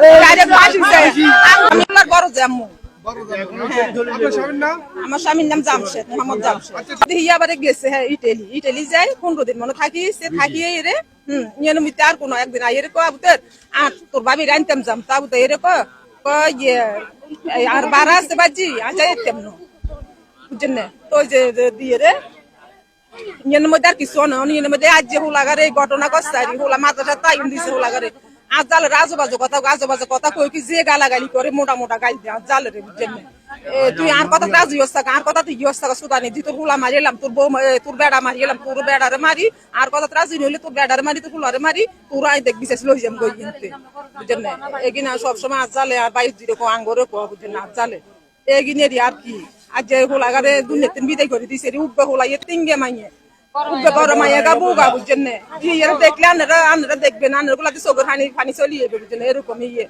Direct মাটিতে আমি আমার বড় জাম্মু। স্বামীর নাম? আমার স্বামীর নাম জামশেদ মোহাম্মদ জামশেদ। গেছে হ্যাঁ ইটালি। ইটালি যাই পনেরো দিন মনে থাকি সে থাকি রে হুম নিয়মিত আর কোনো একদিন আবুতের আর তোর বাবি রানতাম যাম তা আবুতে এরে কো কো ইয়ে আর বারা আছে বাজি আজা নো। বুঝছেন না? তো যে দিয়ে রে ইয়ের মধ্যে আর কিছু না। ইয়ের মধ্যে আজ যে হুলাগারে এই ঘটনা করছে আর হুলা মাথাটা তাই দিছে হুলাগারে। আজ জালে রাজো বাজো কথা গাজো বাজো কথা কই কি যে গালাগালি করে মোটা মোটা গাল দিয়ে জালে রে বুঝছেন তুই আর কথা রাজি হস থাকা, আর কথা তুই ইয়স থাকা, সুদানি, তুই তোর হুলা মারিলাম তোর বউ তোর বেড়া মারিলাম তোর বেড়ারে মারি, আর কথা রাজি নইলে তোর বেড়ারে মারি, তোর হুলারে মারি, তোর আই দেখ বিশেষ লই যাম গই কিনতে। বুঝছেন এগিনা সবসময় আজ জালে আর বাইশ দিলে কো আঙ্গরে কো বুঝছেন আজ জালে এগিনেরই আর কি? আজ যে হুলাগারে দুনিয়াতে বিদায় করে দিছে রে উব্বে হুলা এ তিঙ্গে মাইয়ে। উব্বে বড় মাইয়া গা বুগা বুঝছেন না। ইয়ে দেখলে আনারা আনারা দেখবেন আনারা গুলাতে সগর হানি, ফানি চলিয়ে এরকম ইয়ে।